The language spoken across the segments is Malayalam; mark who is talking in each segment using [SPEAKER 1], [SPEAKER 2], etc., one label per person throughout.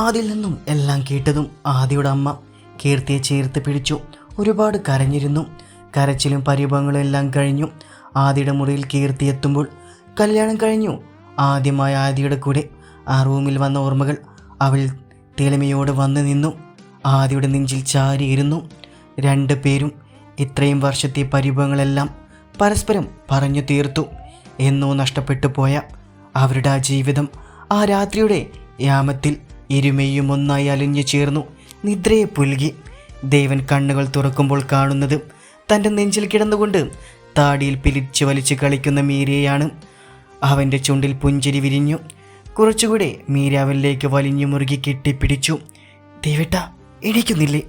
[SPEAKER 1] ആദിൽ നിന്നും എല്ലാം കേട്ടതും ആദിയുടെ അമ്മ കീർത്തിയെ ചേർത്ത് പിടിച്ചു. ഒരുപാട് കരഞ്ഞിരുന്നു. കരച്ചിലും പരിഭവങ്ങളും എല്ലാം കഴിഞ്ഞു. ആദിയുടെ മുറിയിൽ കീർത്തി എത്തുമ്പോൾ കല്യാണം കഴിഞ്ഞു. ആദ്യമായ ആദിയുടെ കൂടെ ആ റൂമിൽ വന്ന ഓർമ്മകൾ അവൾ തിളമയോട് വന്നു നിന്നു. ആദിയുടെ നെഞ്ചിൽ ചാരിയിരുന്നു. രണ്ട് പേരും ഇത്രയും വർഷത്തെ പരിഭവങ്ങളെല്ലാം പരസ്പരം പറഞ്ഞു തീർത്തു. എന്നോ നഷ്ടപ്പെട്ടു പോയ അവരുടെ ആ ജീവിതം ആ രാത്രിയുടെ യാമത്തിൽ ഇരുമയും ഒന്നായി അലിഞ്ഞു ചേർന്നു. നിദ്രയെ പുൽകി. ദേവൻ കണ്ണുകൾ തുറക്കുമ്പോൾ കാണുന്നത് തന്റെ നെഞ്ചിൽ കിടന്നുകൊണ്ട് താടിയിൽ പിലിച്ച് വലിച്ച് കളിക്കുന്ന മീരയാണ് അവന്റെ ചുണ്ടിൽ പുഞ്ചിരി വിരിഞ്ഞു. കുറച്ചുകൂടെ മീര അവനിലേക്ക് വലിഞ്ഞു മുറുകി കെട്ടിപ്പിടിച്ചു. ദേവിട്ട എണീക്കുന്നില്ലേ?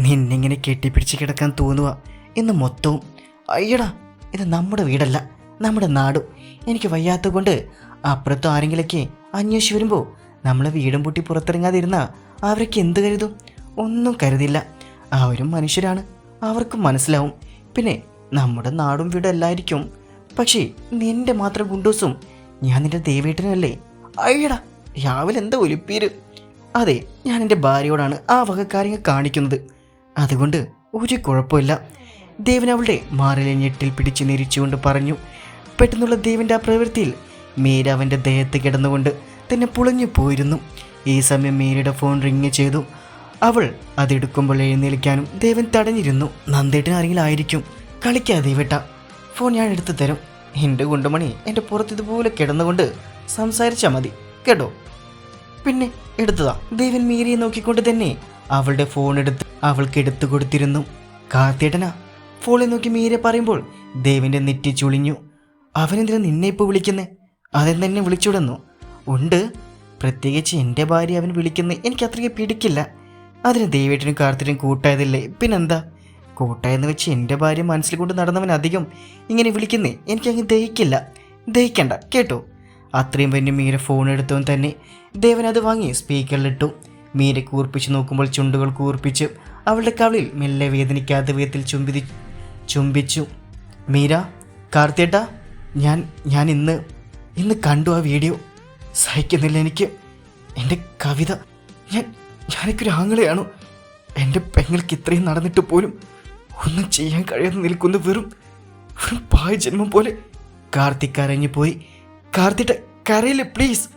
[SPEAKER 1] നിന്നെങ്ങനെ കെട്ടിപ്പിടിച്ച് കിടക്കാൻ തോന്നുക എന്ന് മൊത്തവും അയ്യടാ ഇത് നമ്മുടെ വീടല്ല നമ്മുടെ നാടും. എനിക്ക് വയ്യാത്ത കൊണ്ട് അപ്പുറത്ത് ആരെങ്കിലൊക്കെ അന്വേഷിച്ച് വരുമ്പോൾ നമ്മളെ വീടും പൊട്ടി പുറത്തിറങ്ങാതിരുന്ന അവരൊക്കെ എന്ത് കരുതും? ഒന്നും കരുതില്ല. അവരും മനുഷ്യരാണ്. അവർക്കും മനസ്സിലാവും. പിന്നെ നമ്മുടെ നാടും വീടും എല്ലായിരിക്കും പക്ഷേ നിന്റെ മാത്രം ഗുണ്ടൂസും ഞാൻ നിന്റെ ദേവേട്ടനല്ലേ? അയ്യടാ രാവിലെ എന്താ ഒലിപ്പീര്? അതെ ഞാൻ എന്റെ ഭാര്യയോടാണ് ആ വക കാര്യങ്ങൾ കാണിക്കുന്നത്. അതുകൊണ്ട് ഒരു കുഴപ്പമില്ല. ദേവൻ അവളുടെ മാറിലെ ഞെട്ടിൽ പിടിച്ച് നിരിച്ചുകൊണ്ട് പറഞ്ഞു പെട്ടെന്നുള്ള ദേവന്റെ ആ പ്രവൃത്തിയിൽ മീര ദേഹത്ത് കിടന്നുകൊണ്ട് തന്നെ പുളഞ്ഞു പോയിരുന്നു. ഈ സമയം മീരയുടെ ഫോൺ റിങ് ചെയ്തു. അവൾ അതെടുക്കുമ്പോൾ എഴുന്നേൽക്കാനും ദേവൻ തടഞ്ഞിരുന്നു. നന്ദേട്ടൻ ആയിരിക്കും കളിക്കാതെ ദേവേട്ട ഫോൺ ഞാൻ എടുത്തു തരും. എന്റെ കുണ്ടുമണി എന്റെ പുറത്ത് ഇതുപോലെ കിടന്നുകൊണ്ട് സംസാരിച്ചാൽ മതി. കേട്ടോ? പിന്നെ എടുത്തതാ. ദേവൻ മീരിയെ നോക്കിക്കൊണ്ട് തന്നെ അവളുടെ ഫോൺ എടുത്ത് അവൾക്ക് എടുത്തു കൊടുത്തിരുന്നു. കാർത്തിയേട്ടനാ? ഫോണിൽ നോക്കി മീരെ പറയുമ്പോൾ ദേവിന്റെ നെറ്റി ചുളിഞ്ഞു. അവനെന്തിനാ നിന്നെ ഇപ്പോൾ വിളിക്കുന്നേ? അതെന്നെ വിളിച്ചുവിടുന്നു? ഉണ്ട്. പ്രത്യേകിച്ച് എന്റെ ഭാര്യ അവൻ വിളിക്കുന്നത് എനിക്ക് അത്രയ്ക്ക് പിടിക്കില്ല. അതിന് ദൈവേട്ടനും കാർത്തിനും കൂട്ടായതില്ലേ? പിന്നെന്താ? കൂട്ടായെന്ന് വെച്ച് എന്റെ ഭാര്യ മനസ്സിൽ കൊണ്ട് നടന്നവൻ അധികം ഇങ്ങനെ വിളിക്കുന്നേ എനിക്കങ്ങ് ദഹിക്കില്ല. ദഹിക്കണ്ട കേട്ടോ? അത്രയും വലിയ മീര ഫോൺ എടുത്തവൻ തന്നെ ദേവൻ അത് വാങ്ങി സ്പീക്കറിലിട്ടു മീര കൂർപ്പിച്ച് നോക്കുമ്പോൾ ചുണ്ടുകൾ കൂർപ്പിച്ച് അവളുടെ കവളിൽ മെല്ലെ വേദനിക്കാത്ത വിധത്തിൽ ചുംബി ചുംബിച്ചു. മീര കാർത്തിയേട്ടാ ഞാൻ ഞാൻ ഇന്ന് ഇന്ന് കണ്ടു ആ വീഡിയോ സഹിക്കുന്നില്ല എനിക്ക്. എന്റെ കവിത ഞാൻ ഞാനൊരു ആങ്ങളെയാണോ. എന്റെ പെങ്ങൾക്ക് ഇത്രയും നടന്നിട്ട് പോലും ഒന്നും ചെയ്യാൻ കഴിയാതെ നിൽക്കുന്ന. വെറും വെറും പായ ജന്മം പോലെ. കാർത്തി കരഞ്ഞു പോയി. കാർത്തിട്ട കരയില്ല പ്ലീസ്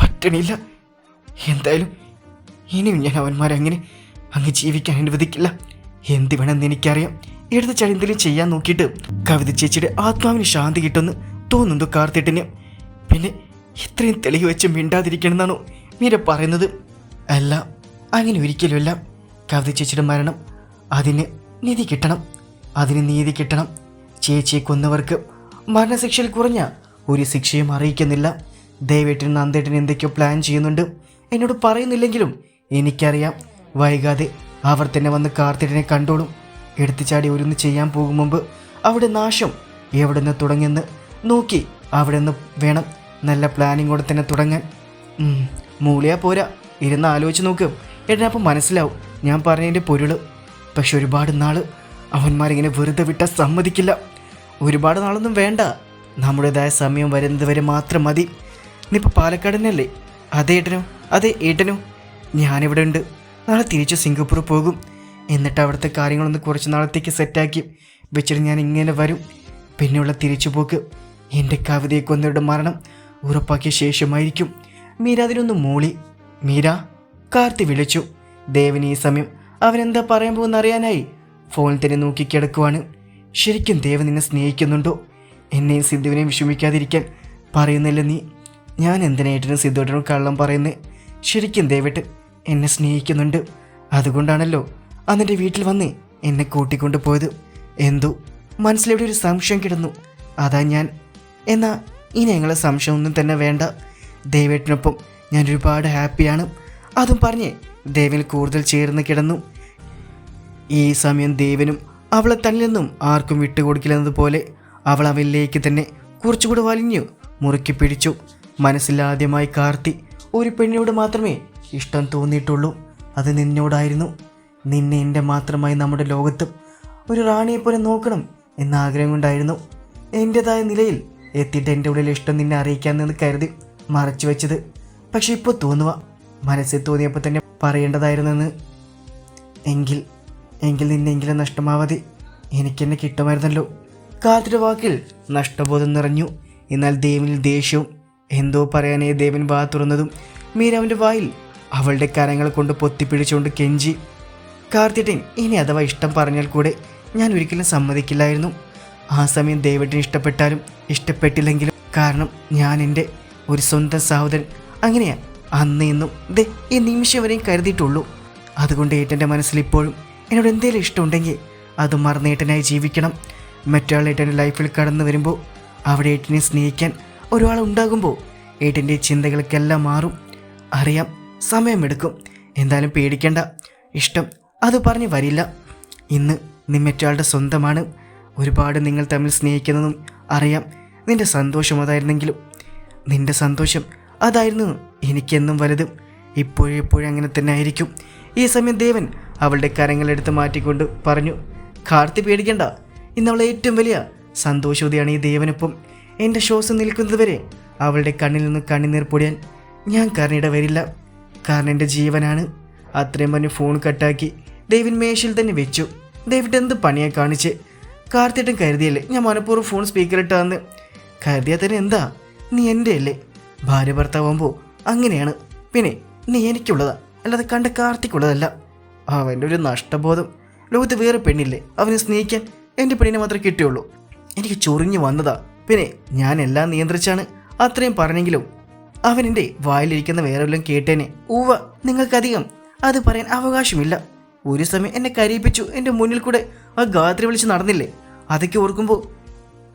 [SPEAKER 1] പറ്റണില്ല എന്തായാലും ഇനിയും ഞാൻ അവന്മാരെ അങ്ങനെ അങ്ങ് ജീവിക്കാൻ അനുവദിക്കില്ല. എന്ത് വേണമെന്ന് എനിക്കറിയാം. എടുത്ത ചടിന്തെങ്കിലും ചെയ്യാൻ നോക്കിയിട്ട് കവിത ചേച്ചിയുടെ ആത്മാവിന് ശാന്തി കിട്ടുമെന്ന് തോന്നുന്നു കാർത്തിട്ടിന് പിന്നെ ഇത്രയും തെളിവ് വെച്ച് മിണ്ടാതിരിക്കണമെന്നാണോ മീര പറയുന്നത്? അല്ല അങ്ങനെ ഒരിക്കലുമല്ല കവിത ചേച്ചിയുടെ മരണം അതിന് നീതി കിട്ടണം. അതിന് നീതി കിട്ടണം. ചേച്ചിയെ കൊന്നവർക്ക് മരണശിക്ഷയിൽ കുറഞ്ഞ ഒരു ശിക്ഷയും അറിയിക്കുന്നില്ല. ദയവേട്ടൻ നന്ദേട്ടൻ എന്തൊക്കെയോ പ്ലാൻ ചെയ്യുന്നുണ്ട്. എന്നോട് പറയുന്നില്ലെങ്കിലും എനിക്കറിയാം. വൈകാതെ അവർ തന്നെ വന്ന് കാർത്തിട്ടിനെ കണ്ടോളും. എടുത്തുചാടി ഒരുന്ന് ചെയ്യാൻ പോകും മുമ്പ് അവിടെ നാശം എവിടെ നിന്ന് തുടങ്ങിയെന്ന് നോക്കി അവിടെ നിന്ന് വേണം നല്ല പ്ലാനിങ്ങോടെ തന്നെ തുടങ്ങാൻ. മൂളിയാ പോരാ. ഇരുന്ന് ആലോചിച്ച് നോക്ക്. എടാപ്പം മനസ്സിലാവും. ഞാൻ പറഞ്ഞതിന്റെ പൊരുൾ. പക്ഷെ ഒരുപാട് നാൾ അവന്മാരിങ്ങനെ വെറുതെ വിട്ടാൽ സമ്മതിക്കില്ല. ഒരുപാട് നാളൊന്നും വേണ്ട. നമ്മുടേതായ സമയം വരുന്നത് വരെ മാത്രം മതി. ഇന്നിപ്പോൾ പാലക്കാടിനല്ലേ? അതെ ഏട്ടനോ അതെ ഏട്ടനോ. ഞാനിവിടെ ഉണ്ട്. നാളെ തിരിച്ച് സിംഗപ്പൂർ പോകും. എന്നിട്ട് അവിടുത്തെ കാര്യങ്ങളൊന്ന് കുറച്ച് നാളത്തേക്ക് സെറ്റാക്കി വെച്ചിട്ട് ഞാൻ ഇങ്ങനെ വരും. പിന്നെയുള്ള തിരിച്ചുപോക്ക് എന്റെ കവിതയെ കൊന്നവരുടെ മരണം. ഉറപ്പാക്കിയ ശേഷമായിരിക്കും മീര അതിനൊന്ന് മൂളി. മീര കാർത്തി വിളിച്ചു. ദേവൻ ഈ സമയം അവൻ എന്താ പറയാൻ പോകുന്ന അറിയാനായി ഫോണിൽ തന്നെ നോക്കി കിടക്കുവാണ്. ശരിക്കും ദേവൻ നിന്നെ സ്നേഹിക്കുന്നുണ്ടോ? എന്നെയും സിദ്ധുവിനെയും വിഷമിക്കാതിരിക്കാൻ പറയുന്നില്ല നീ. ഞാൻ എന്തിനേട്ടനും സിദ്ധുവേട്ടനും കള്ളം പറയുന്നത് ശരിക്കും ദേവട്ട് എന്നെ സ്നേഹിക്കുന്നുണ്ട്. അതുകൊണ്ടാണല്ലോ അന്നെന്റെ വീട്ടിൽ വന്ന് എന്നെ കൂട്ടിക്കൊണ്ട് പോയത്. എന്തോ? മനസ്സിലെവിടെ ഒരു സംശയം കിടന്നു. അതാ ഞാൻ. എന്നാ ഇനി ഞങ്ങളെ സംശയമൊന്നും തന്നെ വേണ്ട. ദേവേട്ടിനൊപ്പം ഞാൻ ഒരുപാട് ഹാപ്പിയാണ്. അതും പറഞ്ഞ് ദേവിൽ കൂടുതൽ ചേർന്ന് കിടന്നു. ഈ സമയം ദേവനും അവളെ തന്നിൽ നിന്നും ആർക്കും വിട്ടുകൊടുക്കില്ലെന്നതുപോലെ അവൾ അവനിലേക്ക് തന്നെ കുറച്ചുകൂടെ വലിഞ്ഞു മുറുക്കി പിടിച്ചു. മനസ്സിലാദ്യമായി കാർത്തി ഒരു പെണ്ണിനോട് മാത്രമേ ഇഷ്ടം തോന്നിയിട്ടുള്ളൂ. അത് നിന്നോടായിരുന്നു. നിന്നെ എന്റെ മാത്രമായി നമ്മുടെ ലോകത്ത് ഒരു റാണിയെപ്പോലെ നോക്കണം എന്ന ആഗ്രഹം കൊണ്ടായിരുന്നു. എന്റെതായ നിലയിൽ എത്തിയിട്ട് എന്റെ ഉള്ളിൽ ഇഷ്ടം നിന്നെ അറിയിക്കാമെന്ന് കരുതി മറച്ചു വെച്ചത്. പക്ഷെ ഇപ്പോൾ തോന്നുക മനസ്സിൽ തോന്നിയപ്പോൾ തന്നെ പറയേണ്ടതായിരുന്നെന്ന്. എങ്കിൽ എങ്കിൽ നിന്നെങ്കിലും നഷ്ടമാവാതെ എനിക്കെന്നെ കിട്ടുമായിരുന്നല്ലോ. കാർത്തിയുടെ വാക്കിൽ നഷ്ടബോധം നിറഞ്ഞു. എന്നാൽ ദേവനിൽ ദേഷ്യവും എന്തോ പറയാനേ ദേവൻ വാ തുറന്നതും മീരാവിന്റെ വായിൽ അവളുടെ കരങ്ങൾ കൊണ്ട് പൊത്തിപ്പിടിച്ചുകൊണ്ട് കെഞ്ചി. കാർത്തിട്ടൻ ഇനി അഥവാ ഇഷ്ടം പറഞ്ഞാൽ കൂടെ ഞാൻ ഒരിക്കലും സമ്മതിക്കില്ലായിരുന്നു. ആ സമയം ദേവട്ടിന് ഇഷ്ടപ്പെട്ടാലും ഇഷ്ടപ്പെട്ടില്ലെങ്കിലും കാരണം ഞാൻ എന്റെ ഒരു സ്വന്തം സഹോദരൻ. അങ്ങനെയാ. അന്ന് ഇന്നും ദേ ഈ നിമിഷം വരെയും കരുതിയിട്ടുള്ളൂ. അതുകൊണ്ട് ഏട്ടന്റെ മനസ്സിൽ ഇപ്പോഴും എന്നോട് എന്തെങ്കിലും ഇഷ്ടമുണ്ടെങ്കിൽ അത് മറന്നേട്ടനായി ജീവിക്കണം. മറ്റൊരാൾ ഏട്ടന്റെ ലൈഫിൽ കടന്നു വരുമ്പോൾ അവിടെ ഏട്ടനെ സ്നേഹിക്കാൻ ഒരാൾ ഉണ്ടാകുമ്പോൾ ഏട്ടന്റെ ചിന്തകൾക്കെല്ലാം മാറും. അറിയാം സമയമെടുക്കും. എന്തായാലും പേടിക്കേണ്ട. ഇഷ്ടം അത് പറഞ്ഞ് വരില്ല. ഇന്ന് നീ സ്വന്തമാണ്. ഒരുപാട് നിങ്ങൾ തമ്മിൽ സ്നേഹിക്കുന്നതും അറിയാം. നിന്റെ സന്തോഷം അതായിരുന്നെങ്കിലും. നിന്റെ സന്തോഷം അതായിരുന്നു എനിക്കെന്നും വലുതും. ഇപ്പോഴും എപ്പോഴും അങ്ങനെ തന്നെ ആയിരിക്കും. ഈ സമയം ദേവൻ അവളുടെ കരങ്ങളെടുത്ത് മാറ്റിക്കൊണ്ട് പറഞ്ഞു കാർത്തി പേടിക്കണ്ട. ഇന്ന് അവളെ ഏറ്റവും വലിയ സന്തോഷവതിയാണ് ഈ ദേവനൊപ്പം. എന്റെ ഷോസ് നിൽക്കുന്നതുവരെ അവളുടെ കണ്ണിൽ നിന്ന് കണ്ണിനീർ പൊടിയാൻ ഞാൻ കാരണിട വരില്ല കാരണം എന്റെ ജീവനാണ്. അത്രയും പറഞ്ഞ് ഫോൺ കട്ടാക്കി ദേവിൻ മേശയിൽ തന്നെ വെച്ചു. ഡേവിഡ് എന്ത് പണിയെ കാണിച്ച്? കാർത്തിട്ടും കരുതിയല്ലേ? ഞാൻ മനഃപൂർവം ഫോൺ സ്പീക്കറിട്ടാന്ന് കരുതിയാൽ തന്നെ എന്താ? നീ എന്റെ അല്ലേ ഭാര്യ ഭർത്താവുമ്പോൾ അങ്ങനെയാണ്. പിന്നെ നീ എനിക്കുള്ളതാ. അല്ലാതെ കണ്ട കാർത്തിക്കുള്ളതല്ല. അവന്റെ ഒരു നഷ്ടബോധം. ലോകത്ത് വേറെ പെണ്ണില്ലേ? അവനെ സ്നേഹിക്കാൻ എന്റെ പെണ്ണിനെ മാത്രമേ കിട്ടിയുള്ളൂ. എനിക്ക് ചൊറിഞ്ഞു വന്നതാ. പിന്നെ ഞാൻ എല്ലാം നിയന്ത്രിച്ചാണ്. അത്രയും പറഞ്ഞെങ്കിലും അവനെന്റെ വായിലിരിക്കുന്ന വേറെ വല്ലതും കേട്ടേനെ. ഊവ നിങ്ങൾക്കധികം അത് പറയാൻ അവകാശമില്ല. ഒരു സമയം എന്നെ കരയിപ്പിച്ചു എന്റെ മുന്നിൽ കൂടെ. ആ ഗാത്രി വിളിച്ച് നടന്നില്ലേ? അതൊക്കെ ഓർക്കുമ്പോൾ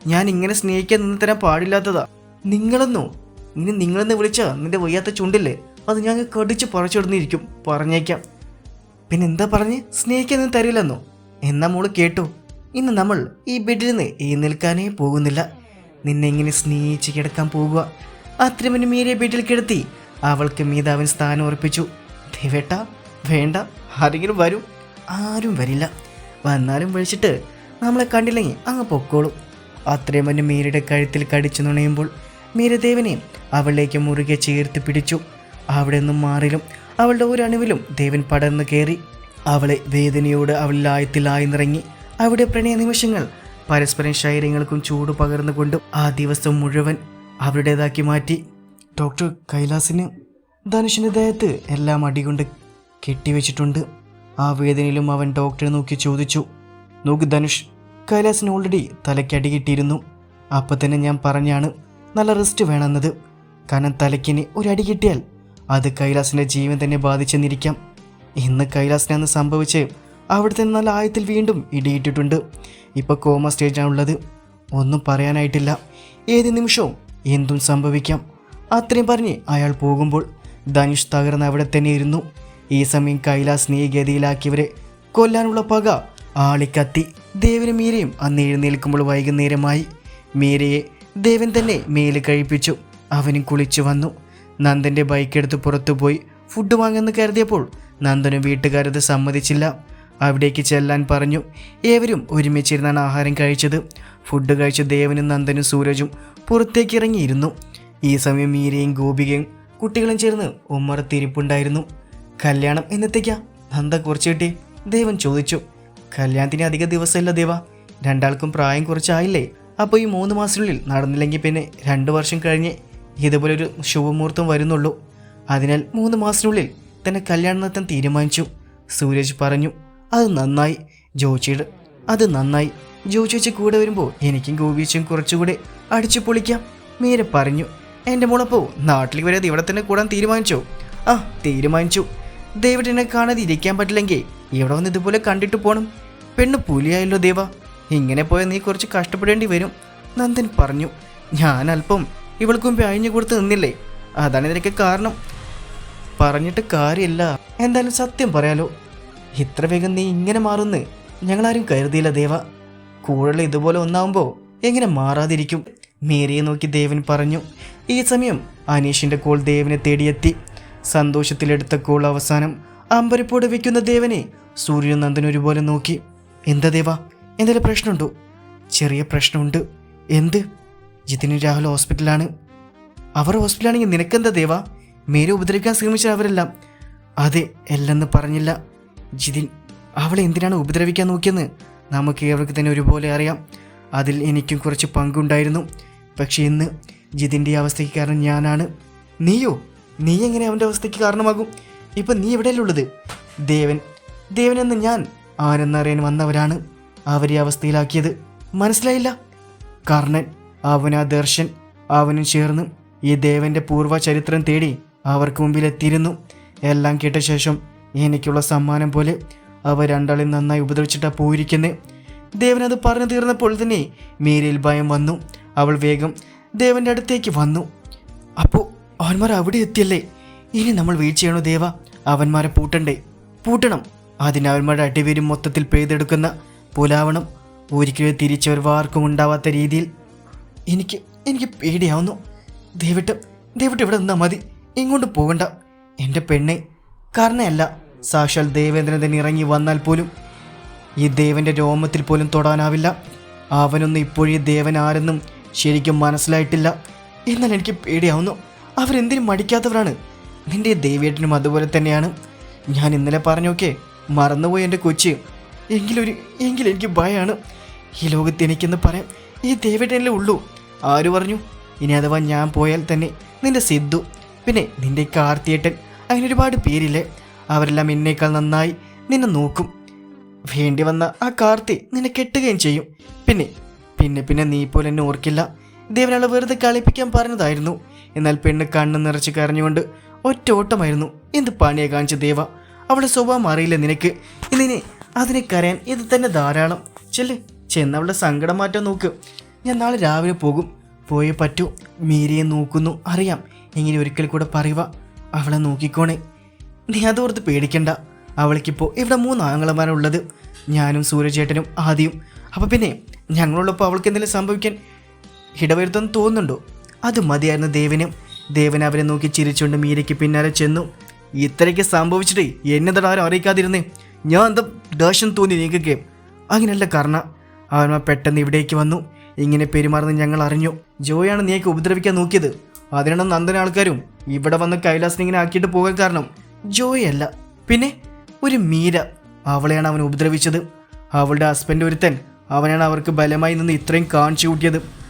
[SPEAKER 1] ഞാൻ ഇങ്ങനെ സ്നേഹിക്കാൻ നിന്ന് തരാൻ പാടില്ലാത്തതാ. നിങ്ങളെന്നോ? ഇനി നിങ്ങളെന്ന് വിളിച്ചാ നിന്റെ വയ്യാത്ത ചുണ്ടില്ലേ? അത് ഞാൻ കടിച്ച് പറിച്ചിടുന്നിരിക്കും പറഞ്ഞേക്കാം. പിന്നെ എന്താ പറഞ്ഞ്? സ്നേഹിക്കാൻ നിന്ന് തരില്ലെന്നോ? എന്നാ മോൾ കേട്ടോ. ഇന്ന് നമ്മൾ ഈ ബെഡിൽ നിന്ന് ഈ നിൽക്കാനേ പോകുന്നില്ല. നിന്നെ ഇങ്ങനെ സ്നേഹിച്ച് കിടക്കാൻ പോകുക. അത്രമനു മീരെ ബെഡിൽ കിടത്തി അവൾക്ക് മീതാവിൻ സ്ഥാനം ഉറപ്പിച്ചു. ദേവേട്ട വേണ്ട ആരെങ്കിലും വരും. ആരും വരില്ല. വന്നാലും വിളിച്ചിട്ട് നമ്മളെ കണ്ടില്ലെങ്കിൽ അങ്ങ് പൊക്കോളും. അത്രയും മഞ്ഞ് മീരയുടെ കഴുത്തിൽ കടിച്ചു നുണയുമ്പോൾ മീരദേവനെ അവളിലേക്ക് മുറുകെ ചേർത്ത് പിടിച്ചു. അവിടെ നിന്നും മാറിലും അവളുടെ ഒരണുവിലും ദേവൻ പടർന്നു കയറി. അവളെ വേദനയോട് അവളിൽ നിറങ്ങി. അവിടെ പ്രണയ നിമിഷങ്ങൾ പരസ്പരം ശൈര്യങ്ങൾക്കും ചൂട് പകർന്നുകൊണ്ടും ആ ദിവസം മുഴുവൻ അവരുടേതാക്കി മാറ്റി. ഡോക്ടർ കൈലാസിന് ധനുഷിന്റെ ദേഹത്ത് എല്ലാം അടികൊണ്ട് കെട്ടിവെച്ചിട്ടുണ്ട്. ആ വേദനയിലും അവൻ ഡോക്ടറെ നോക്കി ചോദിച്ചു. നോക്ക് ധനുഷ് കൈലാസിന് ഓൾറെഡി തലയ്ക്കടി കിട്ടിയിരുന്നു. അപ്പം തന്നെ ഞാൻ പറഞ്ഞാണ് നല്ല റെസ്റ്റ് വേണമെന്നത്. കാരണം തലയ്ക്കിന് ഒരു അടി കിട്ടിയാൽ അത് കൈലാസിന്റെ ജീവൻ തന്നെ ബാധിച്ചെന്നിരിക്കാം. ഇന്ന് കൈലാസിനെന്ന് സംഭവിച്ച് അവിടെ തന്നെ നല്ല ആയത്തിൽ വീണ്ടും ഇടിയിട്ടിട്ടുണ്ട്. ഇപ്പോൾ കോമ സ്റ്റേജാണുള്ളത് ഒന്നും പറയാനായിട്ടില്ല. ഏത് നിമിഷവും എന്തും സംഭവിക്കാം. അത്രയും പറഞ്ഞ് അയാൾ പോകുമ്പോൾ ധനുഷ് തകർന്ന് അവിടെ തന്നെ ഇരുന്നു. ഈ സമയം കൈലാസ് നീഗതിയിലാക്കിയവരെ കൊല്ലാനുള്ള പക ആളിക്കത്തി. ദേവന് മീരയും അന്ന് എഴുന്നേൽക്കുമ്പോൾ വൈകുന്നേരമായി മീരയെ ദേവൻ തന്നെ മേൽ കഴിപ്പിച്ചു. അവനും കുളിച്ചു വന്നു. നന്ദന്റെ ബൈക്കെടുത്ത് പുറത്തുപോയി ഫുഡ് വാങ്ങുമെന്ന് കരുതിയപ്പോൾ നന്ദനും വീട്ടുകാരത് സമ്മതിച്ചില്ല. അവിടേക്ക് ചെല്ലാൻ പറഞ്ഞു. ഏവരും ഒരുമിച്ചിരുന്നാണ് ആഹാരം കഴിച്ചത്. ഫുഡ് കഴിച്ച ദേവനും നന്ദനും സൂരജും പുറത്തേക്ക് ഇറങ്ങിയിരുന്നു. ഈ സമയം മീരയും ഗോപികയും കുട്ടികളും ചേർന്ന് ഉമ്മറത്തിരിപ്പുണ്ടായിരുന്നു കല്യാണം എന്നത്തേക്കാ? നന്ദ കുറച്ച് കിട്ടി ദേവൻ ചോദിച്ചു. കല്യാണത്തിന് അധിക ദിവസമില്ല ദേവ. രണ്ടാൾക്കും പ്രായം കുറച്ചായില്ലേ. അപ്പോൾ ഈ മൂന്ന് മാസത്തിനുള്ളിൽ നടന്നില്ലെങ്കിൽ പിന്നെ രണ്ട് വർഷം കഴിഞ്ഞ് ഇതുപോലൊരു ശുഭമുഹൂർത്തം വരുന്നുള്ളൂ. അതിനാൽ മൂന്ന് മാസത്തിനുള്ളിൽ തന്നെ കല്യാണം നടത്താൻ തീരുമാനിച്ചു. സൂരജ് പറഞ്ഞു അത് നന്നായി. ജോച്ചിയുടെ അത് നന്നായി. ജോച്ചി കൂടെ വരുമ്പോൾ എനിക്കും ഗോപിച്ചും കുറച്ചുകൂടെ അടിച്ചു പൊളിക്കാം. മീര പറഞ്ഞു എന്റെ മോളപ്പോ നാട്ടിലേക്ക് വരാതെ ഇവിടെ തന്നെ കൂടാൻ തീരുമാനിച്ചോ? ആ തീരുമാനിച്ചു. ദേവിഡ് എന്നെ കാണാതെ ഇരിക്കാൻ പറ്റില്ലെങ്കിൽ ഇവിടെ വന്ന് ഇതുപോലെ കണ്ടിട്ട് പോണം. പെണ്ണ് പുലിയായല്ലോ ദേവ. ഇങ്ങനെ പോയാൽ നീ കുറച്ച് കഷ്ടപ്പെടേണ്ടി വരും. നന്ദൻ പറഞ്ഞു. ഞാൻ അല്പം ഇവൾക്കും അഴിഞ്ഞു കൊടുത്ത് നിന്നില്ലേ? അതാണ് ഇതിനൊക്കെ കാരണം. പറഞ്ഞിട്ട് കാര്യമില്ല. എന്തായാലും സത്യം പറയാലോ. ഇത്ര വേഗം നീ ഇങ്ങനെ മാറുന്ന് ഞങ്ങളാരും കരുതിയില്ല ദേവ. കൂടുതൽ ഇതുപോലെ ഒന്നാവുമ്പോൾ എങ്ങനെ മാറാതിരിക്കും? മേരിയെ നോക്കി ദേവൻ പറഞ്ഞു. ഈ സമയം അനീഷിന്റെ കോൾ ദേവനെ തേടിയെത്തി. സന്തോഷത്തിലെടുത്ത കോൾ അവസാനം അമ്പരപ്പോട് വെക്കുന്ന ദേവനെ സൂര്യൻ നന്ദൻ ഒരുപോലെ നോക്കി. എന്താ ദേവ? എന്തെങ്കിലും പ്രശ്നമുണ്ടോ? ചെറിയ പ്രശ്നമുണ്ട്. എന്ത്? ജിതിന് രാഹുൽ ഹോസ്പിറ്റലാണ്. അവർ ഹോസ്പിറ്റലാണെങ്കിൽ നിനക്കെന്താ ദേവ? മേരെ ഉപദ്രവിക്കാൻ ശ്രമിച്ച അവരെല്ലാം. അതെ അല്ലെന്ന് പറഞ്ഞില്ല. ജിതിൻ അവളെ എന്തിനാണ് ഉപദ്രവിക്കാൻ നോക്കിയെന്ന് നമുക്ക് ഏവർക്ക് തന്നെ ഒരുപോലെ അറിയാം. അതിൽ എനിക്കും കുറച്ച് പങ്കുണ്ടായിരുന്നു. പക്ഷേ ഇന്ന് ജിതിന്റെ അവസ്ഥയ്ക്ക് കാരണം ഞാനാണ്. നീയോ? നീ എങ്ങനെ അവന്റെ അവസ്ഥയ്ക്ക് കാരണമാകും? ഇപ്പം നീ എവിടെയല്ലേ ഉള്ളത്? ദേവൻ ദേവൻ എന്ന് ഞാൻ ആരെന്നറിയാൻ വന്നവരാണ് അവരെ അവസ്ഥയിലാക്കിയത്. മനസ്സിലായില്ല? കർണൻ അവനാ ദർശൻ അവനും ചേർന്ന് ഈ ദേവന്റെ പൂർവ ചരിത്രം തേടി അവർക്ക് മുമ്പിൽ എത്തിയിരുന്നു എല്ലാം കേട്ട ശേഷം എനിക്കുള്ള സമ്മാനം പോലെ അവ രണ്ടാളെ നന്നായി ഉപദ്രവിച്ചിട്ടാ പോയിരിക്കുന്നത് ദേവൻ അത് പറഞ്ഞു തീർന്നപ്പോൾ തന്നെ മീരയിൽ ഭയം വന്നു. അവൾ വേഗം ദേവന്റെ അടുത്തേക്ക് വന്നു. അപ്പോൾ അവന്മാർ അവിടെ എത്തിയല്ലേ? ഇനി നമ്മൾ വെയിറ്റ് ചെയ്യണോ ദേവ? അവന്മാരെ പൂട്ടണ്ടേ? പൂട്ടണം. അതിന് അവന്മാരുടെ അടിവേരും മൊത്തത്തിൽ പെയ്തെടുക്കുന്ന പുലാവണം ഒരിക്കലും തിരിച്ചവർ വാർക്കും ഉണ്ടാവാത്ത രീതിയിൽ എനിക്ക് എനിക്ക് പേടിയാവുന്നു. ദയവിട്ട് ദയവിട്ട് ഇവിടെ നിന്നാൽ മതി. ഇങ്ങോട്ട് പോകണ്ട. എന്റെ പെണ്ണെ കാരണമല്ല സാക്ഷാൽ ദേവേന്ദ്രൻ തന്നെ ഇറങ്ങി വന്നാൽ പോലും ഈ ദേവന്റെ രോമത്തിൽ പോലും തൊടാനാവില്ല. അവനൊന്നും ഇപ്പോഴേ ദേവൻ ആരെന്നും ശരിക്കും മനസ്സിലായിട്ടില്ല. എന്നാൽ എനിക്ക് പേടിയാവുന്നു. അവരെന്തിനും മടിക്കാത്തവരാണ്. നിന്റെ ദേവേട്ടനും അതുപോലെ തന്നെയാണ്. ഞാൻ ഇന്നലെ പറഞ്ഞോക്കെ മറന്നുപോയി എന്റെ കൊച്ച്. എങ്കിലൊരു എങ്കിലും എനിക്ക് ഭയമാണ് ഈ ലോകത്ത് എനിക്കെന്ന് പറയാം ഈ ദേവേട്ടനല്ലേ ഉള്ളൂ. ആര് പറഞ്ഞു? ഇനി അഥവാ ഞാൻ പോയാൽ തന്നെ നിന്റെ സിദ്ധു പിന്നെ നിന്റെ കാർത്തിയേട്ടൻ അങ്ങനെ ഒരുപാട് പേരില്ലേ? അവരെല്ലാം എന്നേക്കാൾ നന്നായി നിന്നെ നോക്കും. വേണ്ടി വന്ന ആ കാർത്തി നിന്നെ കെട്ടുകയും ചെയ്യും. പിന്നെ പിന്നെ പിന്നെ നീ പോലെ എന്നെ ഓർക്കില്ല. ദേവനളെ വെറുതെ കളിപ്പിക്കാൻ പറഞ്ഞതായിരുന്നു. എന്നാൽ പെണ്ണ് കണ്ണ് നിറച്ച് കരഞ്ഞുകൊണ്ട് ഒറ്റ ഓട്ടമായിരുന്നു. എന്ത് പണിയെ കാണിച്ച ദേവ? അവളുടെ സ്വഭാവം അറിയില്ല നിനക്ക്. ഇന്നിനി അതിനെ കരയാൻ ഇത് തന്നെ ധാരാളം. ചെല്ല് ചെന്ന് അവളുടെ സങ്കടം മാറ്റാൻ നോക്ക്. ഞാൻ നാളെ രാവിലെ പോകും. പോയേ പറ്റൂ. മീരയെ നോക്കുന്നു. അറിയാം. ഇങ്ങനെ ഒരിക്കൽ കൂടെ പറയുക അവളെ നോക്കിക്കോണേ. നീ അതോർത്ത് പേടിക്കണ്ട. അവൾക്കിപ്പോൾ ഇവിടെ മൂന്ന് ആങ്ങളമാരുള്ളത്. ഞാനും സൂര്യചേട്ടനും ആദ്യം. അപ്പം പിന്നെ ഞങ്ങളുള്ളപ്പോൾ അവൾക്ക് എന്തെങ്കിലും സംഭവിക്കാൻ ഇടവരുത്തെന്ന് തോന്നുന്നുണ്ടോ? അത് മതിയായിരുന്നു ദേവനും. ദേവൻ അവരെ നോക്കി ചിരിച്ചുകൊണ്ട് മീരയ്ക്ക് പിന്നാലെ ചെന്നു. ഇത്രയ്ക്ക് സംഭവിച്ചിട്ടേ എന്നതാണ് ആരും അറിയിക്കാതിരുന്നേ. ഞാൻ എന്താ ദേഷ്യം തോന്നി നീക്കുക അങ്ങനെയല്ല കാരണം അവന്മാർ പെട്ടെന്ന് ഇവിടേക്ക് വന്നു. ഇങ്ങനെ പെരുമാറുന്ന ഞങ്ങൾ അറിഞ്ഞു. ജോയാണ് നീക്ക് ഉപദ്രവിക്കാൻ നോക്കിയത്. അതിനാണ് നന്ദന ആൾക്കാരും ഇവിടെ വന്ന് കൈലാസിനെ ഇങ്ങനെ ആക്കിയിട്ട് പോകാൻ കാരണം. ജോയല്ല പിന്നെ ഒരു മീര. അവളെയാണ് അവൻ ഉപദ്രവിച്ചത്. അവളുടെ ഹസ്ബൻഡ് ഒരുത്തൻ. അവനാണ് അവർക്ക് ബലമായി നിന്ന് ഇത്രയും കാണിച്ചു കൂട്ടിയത്.